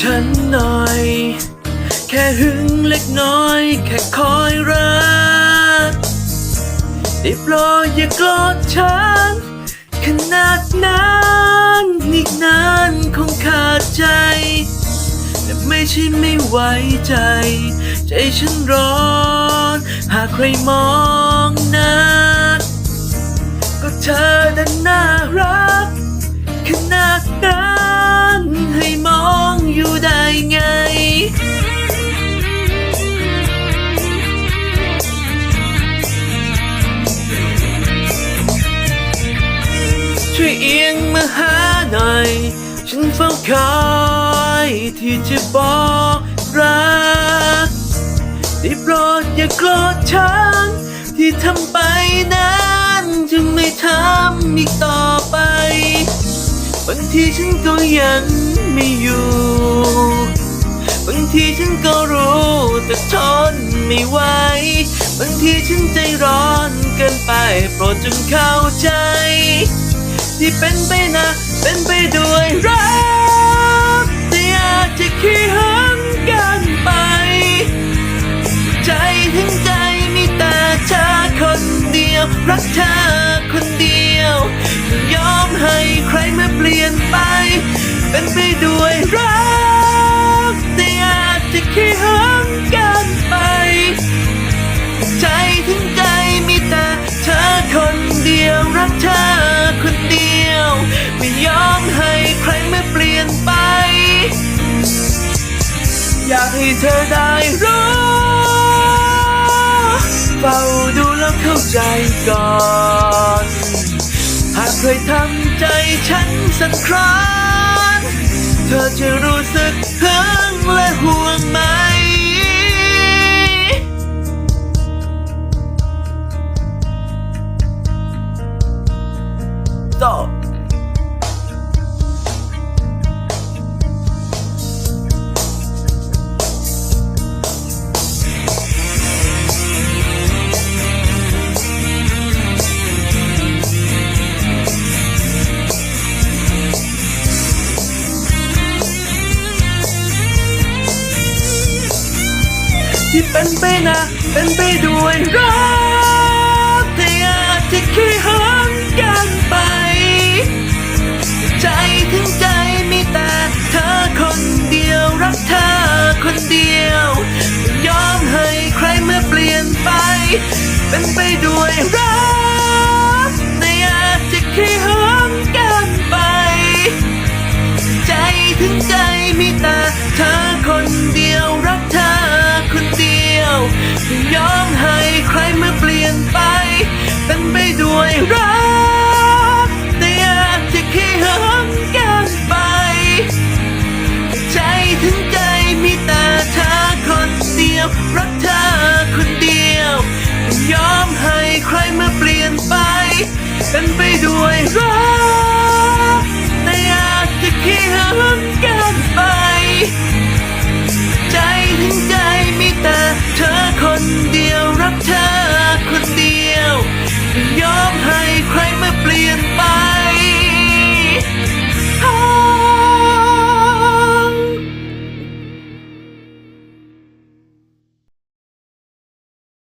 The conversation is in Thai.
ฉันหน่อย แค่หึงเล็กน้อย แค่คอยรักได้โปรดอย่าโกรดฉัน ขนาดนั้นอีกนานคงขาดใจ แต่ไม่ใช่ไม่ไว้ใจ ใจฉันร้อน หากใครมองน้า หาหน ฉันเฝ้าคอยที่จะบอกรักได้โปรดอย่าโกรธฉัน ที่ทำไปนั้นจะไม่ทำอีกต่อไป บางทีฉันก็ยังไม่อยู่ บางทีฉันก็รู้แต่ทนไม่ไหวบางทีฉันใจร้อนเกินไป โปรดจงเข้าใจ ที่เป็นไปนะ เป็นไปด้วยรักแต่อาจจะขี้หึงกันไป ใจถึงใจมีแต่เธอคนเดียว รักเธอคนเดียว ยอมให้ใครมาเปลี่ยนไป เป็นไปด้วยรักแต่อาจจะขี้หึง อยากให้เธอได้รู้เฝ้าดูแล้วเข้าใจก่อน หากเคยทำใจฉันสักครั้ง เธอจะรู้สึกหึงและห่วงไหม ที่เป็นไปนะเป็นไปด้วยรักแต่อาจจะขี้หึงกันไป ใจถึงใจมีแต่เธอคนเดียวรักเธอคนเดียว ยอมให้ใครเมาเปลี่ยนไป เป็นไปด้วยรักแต่อาจจะขี้หึงกันไป ใจถึงใจมีแต่เธอคนเดียว ไ